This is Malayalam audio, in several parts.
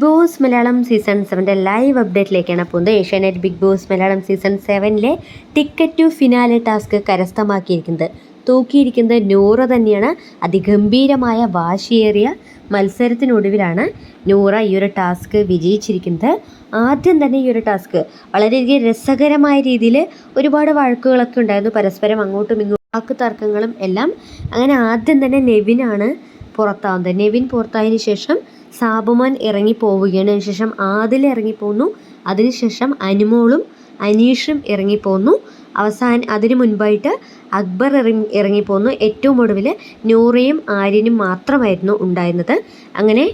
ബോസ് മലയാളം സീസൺ സെവന്റെ ലൈവ് അപ്ഡേറ്റിലേക്കാണ് പോകുന്നത്. Asianet big boss Malayalam season സെവനിലെ ticket to finale task കരസ്ഥമാക്കിയിരിക്കുന്നത്. തൂക്കിയിരിക്കുന്നത് നൂറ തന്നെയാണ്. അതിഗംഭീരമായ വാശിയേറിയ മത്സരത്തിനൊടുവിലാണ് നൂറ ഈ ഒരു ടാസ്ക് വിജയിച്ചിരിക്കുന്നത്. ആദ്യം തന്നെ ഈ ഒരു ടാസ്ക് വളരെയധികം രസകരമായ രീതിയിൽ ഒരുപാട് വഴക്കുകളൊക്കെ ഉണ്ടായിരുന്നു. പരസ്പരം അങ്ങോട്ടും ഇങ്ങോട്ടും വാക്ക് തർക്കങ്ങളും എല്ലാം. അങ്ങനെ ആദ്യം തന്നെ നെവിനാണ് പുറത്താവുന്നത്. നെവിൻ പുറത്തായതിനു ശേഷം സാബുമാൻ ഇറങ്ങിപ്പോവുകയാണ്. അതിനുശേഷം ആദിൽ ഇറങ്ങിപ്പോന്നു. അതിനുശേഷം അനുമോളും അനീഷും ഇറങ്ങിപ്പോന്നു. അവസാനം അതിനു മുൻപായിട്ട് അക്ബർ ഇറങ്ങി ഇറങ്ങിപ്പോന്നു. ഏറ്റവും ഒടുവിൽ നൂറയും ആര്യനും മാത്രമായിരുന്നു ഉണ്ടായിരുന്നത്. അങ്ങനെ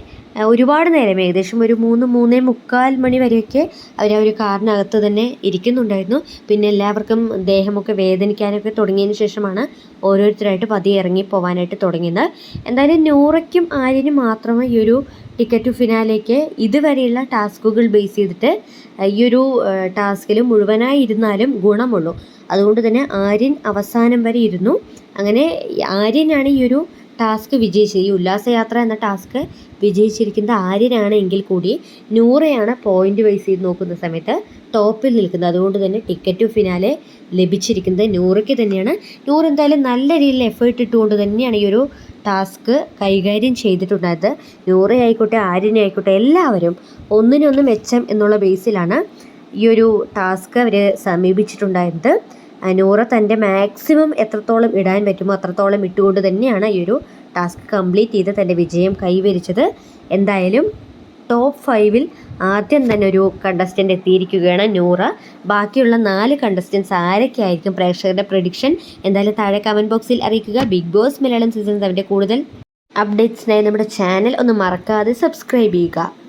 ഒരുപാട് നേരം ഏകദേശം ഒരു മൂന്ന് മൂന്നേ മുക്കാൽ മണി വരെയൊക്കെ അവർ ആ ഒരു കാറിനകത്ത് തന്നെ ഇരിക്കുന്നുണ്ടായിരുന്നു. പിന്നെ എല്ലാവർക്കും ദേഹമൊക്കെ വേദനിക്കാനൊക്കെ തുടങ്ങിയതിന് ശേഷമാണ് ഓരോരുത്തരായിട്ട് പതിയെ ഇറങ്ങി പോകാനായിട്ട് തുടങ്ങിയത്. എന്തായാലും നൂറയ്ക്കും ആര്യനും മാത്രമേ ഈ ഒരു ടിക്കറ്റ് ടു ഫിനാലേക്ക് ഇതുവരെയുള്ള ടാസ്കുകൾ ബേസ് ചെയ്തിട്ട് ഈ ഒരു ടാസ്കിൽ മുഴുവനായി ഇരുന്നാലും ഗുണമുള്ളൂ. അതുകൊണ്ട് തന്നെ ആര്യൻ അവസാനം വരെ ഇരുന്നു. അങ്ങനെ ആര്യനാണ് ഈ ഒരു ടാസ്ക് വിജയിച്ചത്. ഈ ഉല്ലാസയാത്ര എന്ന ടാസ്ക് വിജയിച്ചിരിക്കുന്നത് ആര്യനാണ് എങ്കിൽ കൂടി നൂറയാണ് പോയിന്റ് വൈസ് ചെയ്ത് നോക്കുന്ന സമയത്ത് ടോപ്പിൽ നിൽക്കുന്നത്. അതുകൊണ്ട് തന്നെ ടിക്കറ്റ് ടു ഫിനാലെ ലഭിച്ചിരിക്കുന്നത് നൂറയ്ക്ക് തന്നെയാണ്. നൂറ് എന്തായാലും നല്ല രീതിയിൽ എഫേർട്ട് ഇട്ടുകൊണ്ട് തന്നെയാണ് ഈ ഒരു ടാസ്ക് കൈകാര്യം ചെയ്തിട്ടുണ്ടായത്. നൂറ ആയിക്കോട്ടെ ആര്യനെ ആയിക്കോട്ടെ എല്ലാവരും ഒന്നിനൊന്ന് മെച്ചം എന്നുള്ള ബേസിലാണ് ഈ ഒരു ടാസ്ക് അവർ സമീപിച്ചിട്ടുണ്ടായിരുന്നത്. ആ, നൂറ തന്റെ മാക്സിമം എത്രത്തോളം ഇടാൻ പറ്റുമോ അത്രത്തോളം ഇട്ടുകൊണ്ട് തന്നെയാണ് ഈ ഒരു ടാസ്ക് കംപ്ലീറ്റ് ചെയ്ത് തന്റെ വിജയം കൈവരിച്ചത്. എന്തായാലും ടോപ്പ് ഫൈവിൽ ആദ്യം തന്നെ ഒരു കണ്ടസ്റ്റന്റ് എത്തിയിരിക്കുകയാണ് നൂറ. ബാക്കിയുള്ള നാല് കണ്ടസ്റ്റൻസ് ആരൊക്കെയായിരിക്കും പ്രേക്ഷകരുടെ പ്രഡിക്ഷൻ എന്തായാലും താഴെ കമന്റ് ബോക്സിൽ അറിയിക്കുക. ബിഗ് ബോസ് മലയാളം സീസൺ സെവന്റെ കൂടുതൽ അപ്ഡേറ്റ്സിനായി നമ്മുടെ ചാനൽ ഒന്ന് മറക്കാതെ സബ്സ്ക്രൈബ് ചെയ്യുക.